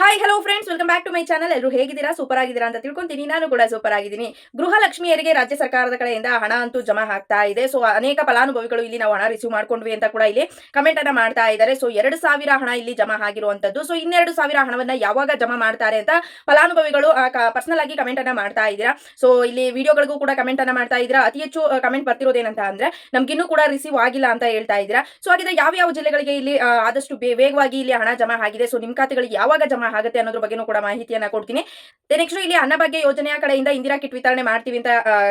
Hi hello friends welcome back to my channel ಎಲ್ಲರೂ ಹೇಗಿದ್ದೀರಾ? Super ಆಗಿದ್ದೀರಾ ಅಂತ ತಿಳ್ಕೊಂತೀನಿ. ನಾನು ಕೂಡ ಸೂಪರ್ ಆಗಿದ್ದೀನಿ. ಗೃಹಲಕ್ಷ್ಮಿಯರಿಗೆ ರಾಜ್ಯ ಸರ್ಕಾರದ ಕಡೆಯಿಂದ ಹಣ ಅಂತೂ ಜಮಾ ಆಗ್ತಾ ಇದೆ. ಸೊ ಅನೇಕ ಫಲಾನುಭವಿಗಳು ಇಲ್ಲಿ ನಾವು ಹಣ ರಿಸೀವ್ ಮಾಡ್ಕೊಂಡ್ವಿ ಅಂತ ಕೂಡ ಇಲ್ಲಿ ಕಮೆಂಟ್ ಅನ್ನ ಮಾಡ್ತಾ ಇದ್ದಾರೆ. ಸೊ ಎರಡು ಸಾವಿರ ಹಣ ಇಲ್ಲಿ ಜಮಾ ಆಗಿರುವಂತದ್ದು ಸೊ ಇನ್ನೆರಡು ಸಾವಿರ ಹಣವನ್ನ ಯಾವಾಗ ಜಮಾ ಮಾಡ್ತಾರೆ ಅಂತ ಫಲಾನುಭವಿಗಳು ಪರ್ಸನಲ್ ಆಗಿ ಕಮೆಂಟ್ ಅನ್ನ ಮಾಡ್ತಾ ಇದ್ದೀರಾ? ಸೊ ಇಲ್ಲಿ ವಿಡಿಯೋಗಳಿಗೂ ಕೂಡ ಕಮೆಂಟ್ ಅನ್ನ ಮಾಡ್ತಾ ಇದ್ದೀರಾ? ಅತಿ ಹೆಚ್ಚು ಕಮೆಂಟ್ ಬರ್ತಿರೋದೇನಂತ ಅಂದ್ರೆ ನಮ್ಗಿನ್ನೂ ಕೂಡ ರಿಸೀವ್ ಆಗಿಲ್ಲ ಅಂತ ಹೇಳ್ತಾ ಇದ್ದೀರಾ? ಸೊ ಹಾಗಿದ್ರೆ ಯಾವ ಯಾವ ಜಿಲ್ಲೆಗಳಿಗೆ ಇಲ್ಲಿ ಆದಷ್ಟು ವೇಗವಾಗಿ ಇಲ್ಲಿ ಹಣ ಜಮಾ ಆಗಿದೆ? ಸೊ ನಿಮ್ ಖಾತೆಗಳಿಗೆ ಯಾವಾಗ ಜಮಾ ಆಗುತ್ತೆ ಅನ್ನೋದ್ರ ಬಗ್ಗೆನೂ ಕೂಡ ಮಾಹಿತಿಯನ್ನ ಕೊಡ್ತೀನಿ. ನೆಕ್ಸ್ಟ್ ಇಲ್ಲಿ ಅನ್ನಭಾಗ್ಯ ಯೋಜನೆಯ ಕಡೆಯಿಂದ ಇಂದಿರಾ ಕಿಟ್ ವಿತರಣೆ ಮಾಡ್ತೀವಿ ಅಂತ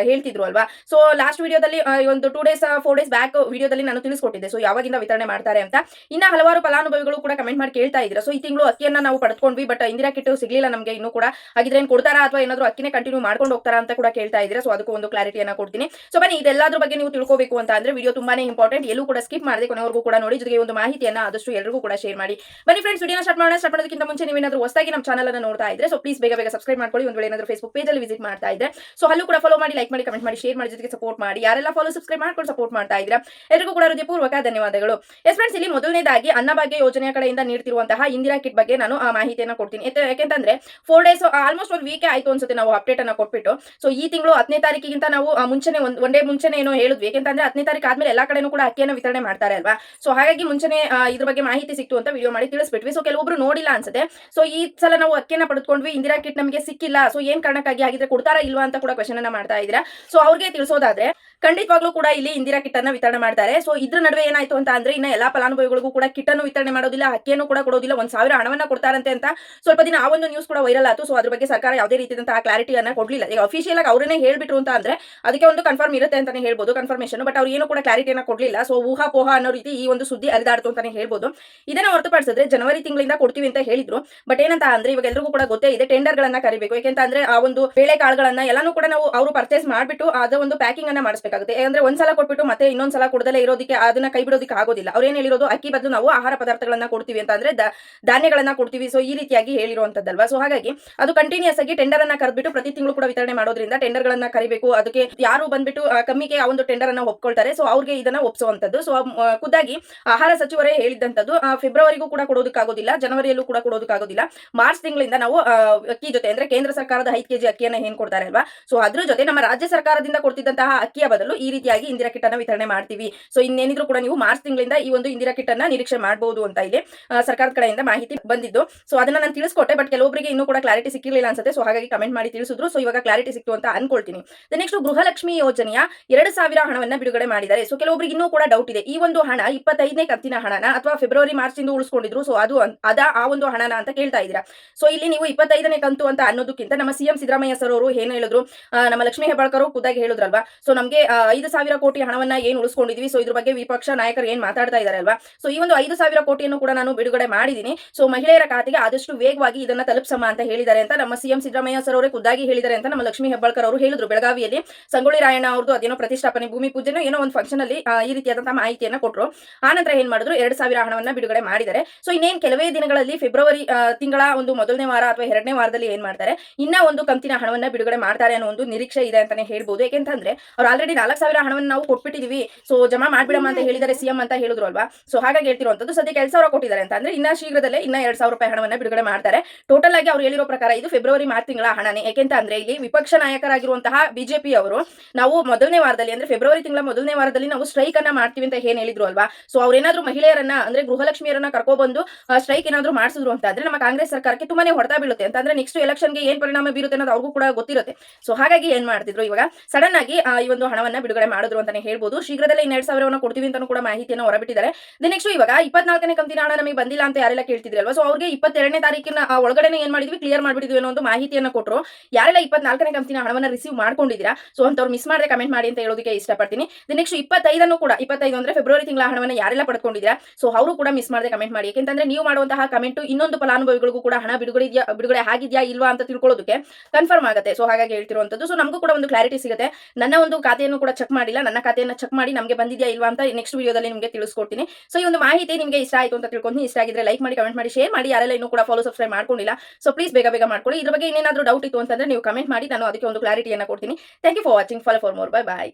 ಹೇಳ್ತಿದ್ರು ಅಲ್ವಾ? ಸೊ ಲಾಸ್ಟ್ ವಿಡಿಯೋದಲ್ಲಿ ಒಂದು two days four days back ವಿಡಿಯೋದಲ್ಲಿ ನಾನು ತಿಳಿಸ್ಕೊಟ್ಟಿದ್ದೆ. ಸೊ ಯಾವಾಗಿಂದ ವಿತರಣೆ ಮಾಡ್ತಾರೆ ಅಂತ. ಇನ್ನ ಹಲವಾರು ಫಲಾನುಭವಿಗಳು ಕೂಡ ಕಮೆಂಟ್ ಮಾಡಿ ಕೇಳ್ತಾ ಇದ್ರು. ಸೊ ಈ ತಿಂಗಳು ಅಕ್ಕಿಯನ್ನ ನಾವು ಪಡ್ಕೊಂಡ್ವಿ ಬಟ್ ಇಂದಿರಾ ಕಿಟ್ ಸಿಗ್ಲಿಲ್ಲ ನಮಗೆ. ಇನ್ನೂ ಕೂಡ ಹಾಗಿದ್ರೆ ಏನು ಕೊಡ್ತಾರಾ ಅಥವಾ ಏನಾದ್ರು ಅಕ್ಕಿನೇ ಕಂಟಿನ್ಯೂ ಮಾಡ್ಕೊಂಡು ಹೋಗ್ತಾರಾ ಅಂತ ಕೂಡ ಕೇಳ್ತಾ ಇದ್ರೆ. ಸೊ ಅದಕ್ಕೂ ಒಂದು ಕ್ಲಾರಿಟಿಯನ್ನ ಕೊಡ್ತೀನಿ. ಸೊ ಬನ್ನಿ, ಇದೆಲ್ಲದ್ರ ಬಗ್ಗೆ ನೀವು ತಿಳ್ಕೋಬೇಕು ಅಂತ ಅಂದ್ರೆ ವಿಡಿಯೋ ತುಂಬಾನೇ ಇಂಪಾರ್ಟೆಂಟ್ ಎಲ್ಲೂ ಕೂಡ ಸ್ಕಿಪ್ ಮಾಡದೆ ಕೊನೆವರೆಗೂ ಕೂಡ ನೋಡಿ. ಜೊತೆಗೆ ಒಂದು ಮಾಹಿತಿಯನ್ನ ಆದಷ್ಟು ಎಲ್ಲರಿಗೂ ಕೂಡ ಶೇರ್ ಮಾಡಿ. ಬನ್ನಿ ಫ್ರೆಂಡ್ಸ್ ವಿಡಿಯೋ ಸ್ಟಾರ್ಟ್ ಮಾಡೋಣ. ಸ್ಟಾರ್ಟ್ ಮುಂಚೆ ನೀವೇನಾದ್ರೂ ಹೊಸದಾಗಿ ನಮ್ಮ ಚಾನಲ್ ಅನ್ನು ನೋಡ್ತಾ ಇದ್ರೆ ಸೊ ಪ್ಲೀಸ್ ಬೇಗ ಬೇಗ ಸಬ್ಸ್ಕ್ರೈಬ್ ಮಾಡ್ಕೊಳ್ಳಿ. ಒಂದು ವೇಳೆ ಏನಾದರೂ ಫೇಸ್ಬುಕ್ ಪೇಜಲ್ಲಿ ವಿಸಿಟ್ ಮಾಡ್ತಾ ಇದ್ರೆ ಸೊ ಅಲ್ಲೂ ಕೂಡ ಫಾಲೋ ಮಾಡಿ ಲೈಕ್ ಮಾಡಿ ಕಮೆಂಟ್ ಮಾಡಿ ಶೇರ್ ಮಾಡಿ, ಜೊತೆಗೆ ಸಪೋರ್ಟ್ ಮಾಡಿ. ಯಾರೆಲ್ಲ ಫಾಲೋ ಸಬ್ಸ್ಕ್ರೈಬ್ ಮಾಡ್ಕೊಂಡು ಸಪೋರ್ಟ್ ಮಾಡ್ತಾ ಇದ್ರೆ ಎಲ್ಲರಿಗೂ ಕೂಡ ಹೃದಯಪೂರ್ವಕ ಧನ್ಯವಾದಗಳು. ಎಸ್ ಫ್ರೆಂಡ್ಸ್ ಇಲ್ಲಿ ಮೊದಲನೇದಾಗಿ ಅನ್ನಭಾಗ್ಯ ಯೋಜನೆಯ ಕಡೆಯಿಂದ ನೀಡ್ತಿರುವಂತಹ ಇಂದಿರಾ ಕಿಟ್ ಬಗ್ಗೆ ನಾನು ಆ ಮಾಹಿತಿಯನ್ನು ಕೊಡ್ತೀನಿ. ಯಾಕೆ- ಯಾಕೆಂತಂದ್ರೆ ಫೋರ್ ಡೇಸ್ ಆಲ್ಮೋಸ್ಟ್ ಒಂದು ವೀಕೆ ಆಯ್ತು ಅನ್ಸುತ್ತೆ ನಾವು ಅಪ್ಡೇಟ್ ಅನ್ನು ಕೊಟ್ಬಿಟ್ಟು. ಸೊ ಈ ತಿಂಗಳು ಹತ್ತನೇ ತಾರೀಕಿಗಿಂತ ನಾವು ಮುಂಚೆನೆ ಒಂದು ಒನ್ ಡೇ ಮುಂಚೆನೆ ಏನೋ ಹೇಳಿದ್ವಿ. ಯಾಕೆಂತಂದ್ರೆ ಹತ್ತನೇ ತಾರೀಕು ಆದ್ಮೇಲೆ ಎಲ್ಲ ಕಡೆನೂ ಕೂಡ ಅಕ್ಕಿಯನ್ನು ವಿತರಣೆ ಮಾಡ್ತಾರೆ ಅಲ್ವಾ? ಸೊ ಹಾಗಾಗಿ ಮುಂಚೆನೆ ಇದ್ರ ಬಗ್ಗೆ ಮಾಹಿತಿ ಸಿಕ್ತು ಅಂತ ವಿಡಿಯೋ ಮಾಡಿ ತಿಳಿಸ್ಬಿಟ್ವಿ. ಸೊ ಕೆಲವೊಬ್ರು ನೋಡಿಲ್ಲ ಅನ್ಸುತ್ತೆ. ಸೊ ಈ ಸಲ ನಾವು ಅಕ್ಕಿನ ಪಡೆದುಕೊಂಡ್ವಿ. ಇಂದಿರಾ ಕಿಟ್ ನಮಗೆ ಸಿಕ್ಕಿಲ್ಲ. ಸೊ ಏನ್ ಕಾರಣಕ್ಕಾಗಿ ಆಗಿದ್ರೆ ಕೊಡ್ತಾರಾ ಇಲ್ವಾ ಅಂತ ಕೂಡ ಕ್ವಶನ್ ಅನ್ನ ಮಾಡ್ತಾ ಇದ್ದೀರಾ. ಸೊ ಅವ್ರಿಗೆ ತಿಳಿಸೋದಾದ್ರೆ ಖಂಡಿತವಾಗ್ಲೂ ಕೂಡ ಇಲ್ಲಿ ಇಂದಿರಾ ಕಿಟ್ ಅನ್ನ ವಿತರಣೆ ಮಾಡ್ತಾರೆ. ಸೊ ಇದ್ರ ನಡುವೆ ಏನಾಯ್ತು ಅಂತ ಅಂದ್ರೆ ಇನ್ನ ಎಲ್ಲಾ ಫಲಾನುಭವಿಗಳಿಗೂ ಕೂಡ ಕಿಟ್ ಅನ್ನು ವಿತರಣೆ ಮಾಡೋದಿಲ್ಲ ಅಕ್ಕಿಯನ್ನು ಕೂಡ ಕೊಡೋದಿಲ್ಲ, ಒಂದ್ ಸಾವಿರ ಹಣವನ್ನ ಕೊಡ್ತಾರಂತೆ ಅಂತ ಸ್ವಲ್ಪ ದಿನ ಆ ಒಂದು ನ್ಯೂಸ್ ಕೂಡ ವೈರಲ್ ಆಯ್ತು. ಸೊ ಅದ್ರ ಬಗ್ಗೆ ಸರ್ಕಾರ ಯಾವುದೇ ರೀತಿಯಾದಂತಹ ಕ್ಲಾರಿಟಿಯನ್ನ ಕೊಡ್ಲಿಲ್ಲ. ಈಗ ಅಫಿಷಿಯಲ್ ಆಗಿ ಅವರನ್ನೇ ಹೇಳ್ಬಿಟ್ರು ಅಂತ ಅಂದ್ರೆ ಅದಕ್ಕೆ ಒಂದು ಕನ್ಫರ್ಮ್ ಇರುತ್ತೆ ಅಂತಾನೆ ಹೇಳ್ಬೋದು ಕನ್ಫರ್ಮೇಷನ್ ಬಟ್ ಅವ್ರು ಏನು ಕೂಡ ಕ್ಲಾರಿಟಿಯನ್ನ ಕೊಡ್ಲಿಲ್ಲ. ಸೊ ಊಹಾ ಪೋಹ ಅನ್ನೋ ರೀತಿ ಈ ಒಂದು ಸುದ್ದಿ ಅರಿದಾಡ್ತು ಅಂತಾನೆ ಹೇಳ್ಬೋದು. ಇದನ್ನ ಹೊರತುಪಡಿಸಿದ್ರೆ ಜನವರಿ ತಿಂಗಳಿಂದ ಕೊಡ್ತೀವಿ ಅಂತ ಹೇಳಿದ್ರು. ಬಟ್ ಏನಂತ ಅಂದ್ರೆ ಇವಾಗ ಎಲ್ಲರಿಗೂ ಕೂಡ ಗೊತ್ತೇ ಇದೆ ಟೆಂಡರ್ ಗಳನ್ನ ಕರಿಬೇಕು. ಯಾಕೆಂತ ಅಂದ್ರೆ ಆ ಒಂದು ಬೇಳೆ ಕಾಳುಗಳನ್ನ ಎಲ್ಲಾನು ಕೂಡ ನಾವು ಅವರು ಪರ್ಚೇಸ್ ಮಾಡ್ಬಿಟ್ಟು ಅದ ಒಂದು ಪ್ಯಾಕಿಂಗ್ ಅನ್ನ ಅಂದ್ರೆ ಒಂದ್ಸಲ ಕೊಟ್ಬಿಟ್ಟು ಮತ್ತೆ ಇನ್ನೊಂದ್ಸಲ ಕೊಡದಲ್ಲೇ ಇರೋದಕ್ಕೆ ಅದನ್ನ ಕೈ ಬಿಡೋದಕ್ಕೆ ಆಗೋದಿಲ್ಲ. ಅವ್ರು ಏನ್ ಹೇಳಿರೋದು? ಅಕ್ಕಿ ಬದಲು ನಾವು ಆಹಾರ ಪದಾರ್ಥಗಳನ್ನ ಕೊಡ್ತೀವಿ ಅಂತ ಅಂದ್ರೆ ಧಾನ್ಯಗಳನ್ನ ಕೊಡ್ತೀವಿ. ಸೊ ಈ ರೀತಿಯಾಗಿ ಹೇಳಿರುವಂತದ್ದಲ್ವಾ? ಸೊ ಹಾಗಾಗಿ ಅದು ಕಂಟಿನ್ಯೂಸ್ ಆಗಿ ಟೆಂಡರ್ ಅನ್ನ ಕರೆದ್ಬಿಟ್ಟು ಪ್ರತಿ ತಿಂಗಳು ಕೂಡ ವಿತರಣೆ ಮಾಡೋದ್ರಿಂದ ಟೆಂಡರ್ ಗಳನ್ನ ಕರಿಬೇಕು. ಅದಕ್ಕೆ ಯಾರು ಬಂದ್ಬಿಟ್ಟು ಕಮ್ಮಿಗೆ ಆ ಒಂದು ಟೆಂಡರ್ ಅನ್ನ ಒಪ್ಕೊಳ್ತಾರೆ. ಸೊ ಅವ್ರಿಗೆ ಇದನ್ನ ಒಪ್ಸುವಂತದ್ದು. ಸೊ ಖುದ್ದಾಗಿ ಆಹಾರ ಸಚಿವರೇ ಹೇಳಿದಂತದ್ದು ಫೆಬ್ರವರಿಗೂ ಕೂಡ ಕೊಡೋದಕ್ಕಾಗೋದಿಲ್ಲ. ಜನವರಿಯಲ್ಲೂ ಕೂಡ ಕೊಡೋದಕ್ಕಾಗೋದಿಲ್ಲ. ಮಾರ್ಚ್ ತಿಂಗಳಿಂದ ನಾವು ಅಕ್ಕಿ ಜೊತೆ ಅಂದ್ರೆ ಕೇಂದ್ರ ಸರ್ಕಾರದ ಐದು ಕೆಜಿ ಅಕ್ಕಿಯನ್ನ ಏನ್ ಕೊಡ್ತಾರೆ ಅಲ್ವಾ? ಸೊ ಅದ್ರ ಜೊತೆ ನಮ್ಮ ರಾಜ್ಯ ಸರ್ಕಾರದಿಂದ ಕೊಡ್ತಿದ್ದಂತಹ ಅಕ್ಕಿಯ ಬದಲು ಈ ರೀತಿಯಾಗಿ ಇಂದಿರಾ ಕಿಟ್ ಅನ್ನ ವಿತರಣೆ ಮಾಡ್ತೀವಿ. ಸೊ ಇನ್ನೇನಿದ್ರು ಕೂಡ ನೀವು ಮಾರ್ಚ್ ತಿಂಗಳಿಂದ ಈ ಒಂದು ಇಂದಿರಾ ಕಿಟ್ ಅನ್ನ ನಿರೀಕ್ಷೆ ಮಾಡಬಹುದು ಅಂತ ಇಲ್ಲಿ ಸರ್ಕಾರದ ಕಡೆಯಿಂದ ಮಾಹಿತಿ ಬಂದಿದ್ದು. ಸೊ ಅದನ್ನ ನಾನು ತಿಳಿಸ್ಕೊಟ್ಟೆ ಬಟ್ ಕೆಲವೊಬ್ಬರಿಗೆ ಇನ್ನೂ ಕೂಡ ಕ್ಲಾರಿಟಿ ಸಿಕ್ಕಿರಲಿಲ್ಲ ಅನ್ಸುತ್ತೆ. ಸೊ ಹಾಗಾಗಿ ಕಮೆಂಟ್ ಮಾಡಿ ತಿಳಿಸಿದ್ರು. ಸೊ ಇವಾಗ ಕ್ಲಾರಿಟಿ ಸಿಕ್ತು ಅಂತ ಅನ್ಕೊಳ್ತೀನಿ. ನೆಕ್ಸ್ಟ್ ಗೃಹಲಕ್ಷ್ಮಿ ಯೋಜನೆಯ ಎರಡು ಸಾವಿರ ಹಣವನ್ನ ಬಿಡುಗಡೆ ಮಾಡಿದ್ದಾರೆ. ಸೊ ಕೆಲವೊಬ್ಬರಿಗೆ ಇನ್ನೂ ಕೂಡ ಡೌಟ್ ಇದೆ. ಈ ಒಂದು ಹಣ ಇಪ್ಪತ್ತೈದನೇ ಕಂತಿನ ಹಣನ ಅಥವಾ ಫೆಬ್ರವರಿ ಮಾರ್ಚ್ ಇಂದ ಉಳಿಸ್ಕೊಂಡಿದ್ರು. ಸೊ ಅದು ಅದ ಆ ಒಂದು ಹಣನ ಅಂತ ಕೇಳ್ತಾ ಇದೀರಾ ಸೊ ಇಲ್ಲಿ ನೀವು ಇಪ್ಪತ್ತೈದನೇ ಕಂತು ಅಂತ ಅನ್ನೋದಕ್ಕಿಂತ ನಮ್ಮ ಸಿಎಂ ಸಿದ್ದರಾಮಯ್ಯ ಸರ್ ಅವರು ಏನು ಹೇಳಿದ್ರು? ನಮ್ಮ ಲಕ್ಷ್ಮೀ ಹೆಬ್ಬಾಳ್ಕರ್ ಖುದ್ದಾಗಿ ಹೇಳಿದ್ರಲ್ವಾ? ಸೊ ನಮಗೆ ಐದು ಸಾವಿರ ಕೋಟಿ ಹಣವನ್ನ ಏನ್ ಉಳಿಸ್ಕೊಂಡಿದ್ವಿ? ಸೊ ಇದ್ರ ಬಗ್ಗೆ ವಿಪಕ್ಷ ನಾಯಕರು ಏನ್ ಮಾತಾಡ್ತಾ ಇದ್ದಾರೆ ಅಲ್ವಾ? ಸೊ ಈ ಒಂದು ಐದು ಸಾವಿರ ಕೋಟಿಯನ್ನು ಕೂಡ ನಾನು ಬಿಡುಗಡೆ ಮಾಡಿದ್ದೀನಿ ಸೊ ಮಹಿಳೆಯರ ಖಾತೆಗೆ ಆದಷ್ಟು ವೇಗವಾಗಿ ಇದನ್ನ ತಲುಪಿಸಮ್ಮ ಅಂತ ಹೇಳಿದ್ದಾರೆ ಅಂತ ನಮ್ಮ ಸಿಎಂ ಸಿದ್ದರಾಮಯ್ಯ ಸರ್ ಅವರೇ ಖುದ್ದಾಗಿ ಹೇಳಿದ್ದಾರೆ ಅಂತ ನಮ್ಮ ಲಕ್ಷ್ಮೀ ಹೆಬ್ಬಾಳ್ಕರ್ ಅವರು ಹೇಳಿದ್ರು ಬೆಳಗಾವಿಯಲ್ಲಿ. ಸಂಗೊಳ್ಳಿ ರಾಯಣ್ಣ ಅವ್ರದ್ದು ಅದೇನೋ ಪ್ರತಿಷ್ಠಾಪನೆ, ಭೂಮಿ ಪೂಜೆನೋ ಏನೋ ಒಂದು ಫಂಕ್ಷನ್ ಅಲ್ಲಿ ಈ ರೀತಿಯಾದಂತಹ ಮಾಹಿತಿಯನ್ನ ಕೊಟ್ಟರು ಆ ನಂತರ ಏನ್ ಮಾಡಿದ್ರು? ಎರಡು ಸಾವಿರ ಹಣವನ್ನ ಬಿಡುಗಡೆ ಮಾಡಿದ್ದಾರೆ. ಸೊ ಇನ್ನೇನ್ ಕೆಲವೇ ದಿನಗಳಲ್ಲಿ ಫೆಬ್ರವರಿ ತಿಂಗಳ ಒಂದು ಮೊದಲನೇ ವಾರ ಅಥವಾ ಎರಡನೇ ವಾರದಲ್ಲಿ ಏನ್ ಮಾಡ್ತಾರೆ? ಇನ್ನ ಒಂದು ಕಂತಿನ ಹಣವನ್ನ ಬಿಡುಗಡೆ ಮಾಡ್ತಾರೆ ಅನ್ನೋ ಒಂದು ನಿರೀಕ್ಷೆ ಇದೆ ಅಂತಾನೆ ಹೇಳ್ಬೋದು. ಯಾಕೆಂತಂದ್ರೆ ಅವ್ರು ಆಲ್ರೆಡಿ ನಾಲ್ಕು ಸಾವಿರ ಹಣವನ್ನು ನಾವು ಕೊಟ್ಬಿಟ್ಟಿದೀವಿ. ಸೊ ಜಮಾ ಮಾಡ್ಬಿಡಮ್ಮ ಅಂತ ಹೇಳಿದರೆ ಸಿಎಂ ಅಂತ ಹೇಳಿದ್ರು ಅಲ್ವಾ? ಸೊ ಹಾಗಾಗಿ ಹೇಳ್ತಿರುವಂತದ್ದು ಸದ್ಯಕ್ಕೆ ಎರಡ್ ಸಾವಿರ ಕೊಟ್ಟಿದ್ದಾರೆ ಅಂತ. ಅಂದ್ರೆ ಇನ್ನ ಶೀಘ್ರದಲ್ಲೇ ಇನ್ನ ಎರಡ್ ಸಾವಿರ ರೂಪಾಯಿ ಹಣವನ್ನ ಬಿಡುಗಡೆ ಮಾಡ್ತಾರೆ. ಟೋಟಲ್ ಆಗಿ ಅವ್ರು ಹೇಳಿರೋ ಪ್ರಕಾರ ಇದು ಫೆಬ್ರವರಿ ಮಾರ್ಚ್ ತಿಂಗಳ ಹಣನೇ. ಯಾಕೆಂತ ಅಂದ್ರೆ ಇಲ್ಲಿ ವಿಪಕ್ಷ ನಾಯಕರಾಗಿರುವಂತಹ ಬಿಜೆಪಿ ಅವರು ನಾವು ಮೊದಲನೇ ವಾರದಲ್ಲಿ ಅಂದ್ರೆ ಫೆಬ್ರವರಿ ತಿಂಗಳ ಮೊದಲನೇ ವಾರದಲ್ಲಿ ನಾವು ಸ್ಟ್ರೈಕ್ ಅನ್ನ ಮಾಡ್ತೀವಿ ಅಂತ ಏನ್ ಹೇಳಿದ್ರು ಅಲ್ವಾ? ಸೊ ಅವ್ರೇನಾದ್ರೂ ಮಹಿಳೆಯರನ್ನ ಅಂದ್ರೆ ಗೃಹಲಕ್ಷ್ಮಿಯರನ್ನ ಕರ್ಕೊಬಂದು ಸ್ಟ್ರೈಕ್ ಏನಾದ್ರೂ ಮಾಡಿಸಿದ್ರು ಅಂತ ಅಂದ್ರೆ ನಮ್ಮ ಕಾಂಗ್ರೆಸ್ ಸರ್ಕಾರಕ್ಕೆ ತುಂಬಾನೇ ಹೊಡೆತ ಬೀಳುತ್ತೆ. ಅಂತ ಅಂದ್ರೆ ನೆಕ್ಸ್ಟ್ ಎಲೆಕ್ಷನ್ಗೆ ಏನ್ ಪರಿಣಾಮ ಬೀರುತ್ತೆ ಅನ್ನೋದು ಅವ್ರಿಗೂ ಕೂಡ ಗೊತ್ತಿರುತ್ತೆ. ಸೊ ಹಾಗಾಗಿ ಏನ್ ಮಾಡ್ತಿದ್ರು ಇವಾಗ? ಸಡನ್ ಆಗಿ ಈ ಒಂದು ಹಣವನ್ನ ಬಿಡುಗಡೆ ಮಾಡಿದ್ರು ಅಂತಾನೆ ಹೇಳ್ಬೋದು. ಶೀಘ್ರದಲ್ಲೇ ಇನ್ನೆರಡು ಸಾವಿರವನ್ನ ಕೊಡ್ತೀವಿ ಅಂತಾನು ಕೂಡ ಮಾಹಿತಿಯನ್ನು ಹೊರಬಿಟ್ಟಿದ್ದಾರೆ. ನೆಕ್ಸ್ಟ್ ಇವಾಗ ಇಪ್ಪತ್ನಾಲ್ಕನೇ ಕಂತಿನ ಹಣ ನಮಗೆ ಬಂದಿಲ್ಲ ಅಂತ ಯಾರೆಲ್ಲ ಕೇಳ್ತಿದ್ರಲ್ವಾ? ಸೊ ಅವ್ರಿಗೆ ಇಪ್ಪತ್ತೆರಡನೇ ತಾರೀಕಿನ ಒಳಗಡೆ ಏನ್ ಮಾಡಿದ್ವಿ? ಕ್ಲಿಯರ್ ಮಾಡಿಬಿಟ್ಟಿದ್ವಿ ಅನ್ನೋ ಒಂದು ಮಾಹಿತಿಯನ್ನ ಕೊಟ್ಟರು ಯಾರೆಲ್ಲ ಇಪ್ಪತ್ನಾಲ್ಕನೇ ಕಂತಿನ ಹಣವನ್ನ ರಿಸೀವ್ ಮಾಡ್ಕೊಂಡಿದ್ದೀರಾ? ಸೊ ಅಂತವ್ರು ಮಿಸ್ ಮಾಡದೆ ಕಮೆಂಟ್ ಮಾಡಿ ಅಂತ ಹೇಳೋದಕ್ಕೆ ಇಷ್ಟಪಡ್ತೀನಿ. ನೆಕ್ಸ್ಟ್ ಇಪ್ಪತ್ತೈದನ್ನು ಕೂಡ, ಇಪ್ಪತ್ತೈದು ಅಂದ್ರೆ ಫೆಬ್ರವರಿ ತಿಂಗಳ ಹಣವನ್ನ ಯಾರೆಲ್ಲ ಪಡ್ಕೊಂಡಿದ್ದೀರಾ? ಸೊ ಅವರು ಕೂಡ ಮಿಸ್ ಮಾಡದೆ ಕಮೆಂಟ್ ಮಾಡಿ. ಯಾಕೆಂತಂದ್ರೆ ನೀವು ಮಾಡುವಂತಹ ಕಮೆಂಟ್ ಇನ್ನೊಂದು ಫಲಾನುಭವಿಗಳಿಗೂ ಕೂಡ ಹಣ ಬಿಡುಗಡೆ ಬಿಡುಗಡೆ ಆಗಿದೆಯಾ ಇಲ್ವಾ ಅಂತ ತಿಳ್ಕೊಳ್ಳೋದಕ್ಕೆ ಕನ್ಫರ್ಮ್ ಆಗುತ್ತೆ. ಸೊ ಹಾಗಾಗಿ ಹೇಳ್ತಿರುವಂತದ್ದು ಸೊ ನಮಗೂ ಕೂಡ ಒಂದು ಕ್ಲಾರಿಟಿ ಸಿಗುತ್ತೆ. ನನ್ನ ಒಂದು ಖಾತೆಯನ್ನು ಕೂಡ ಚೆಕ್ ಮಾಡಿಲ್ಲ. ನನ್ನ ಖಾತೆಯನ್ನು ಚೆಕ್ ಮಾಡಿ ನಮಗೆ ಬಂದಿದೆಯಾ ಇಲ್ವಾ ಅಂತ ನೆಕ್ಸ್ಟ್ ವಿಡಿಯೋದಲ್ಲಿ ನಿಮಗೆ ತಿಳಿಸ್ಕೊಡ್ತೀನಿ. ಸೊ ಈ ಒಂದು ಮಾಹಿತಿ ನಿಮಗೆ ಇಷ್ಟ ಆಯಿತು ಅಂತ ತಿಳ್ಕೊಂಡು ಇಷ್ಟ ಆಗಿದ್ರೆ ಲೈಕ್ ಮಾಡಿ ಕಮೆಂಟ್ ಮಾಡಿ ಶೇರ್ ಮಾಡಿ. ಯಾರೆಲ್ಲ ಇನ್ನೂ ಕೂಡ ಫಾಲೋ ಸಬ್ಸ್ಕ್ರೈಬ್ ಮಾಡ್ಕೊಂಡಿಲ್ಲ ಸೊ ಪ್ಲೀಸ್ ಬೇಗ ಬೇಗ ಮಾಡ್ಕೊಳ್ಳಿ. ಇದ್ರ ಬಗ್ಗೆ ಏನಾದರೂ ಡೌಟ್ ಇತ್ತು ಅಂತಂದ್ರೆ ನೀವು ಕಮೆಂಟ್ ಮಾಡಿ. ನಾನು ಅದಕ್ಕೆ ಒಂದು ಕ್ಲಾರಿಟಿಯನ್ನು ಕೊಡ್ತೀನಿ. Thank you for watching follow for more bye bye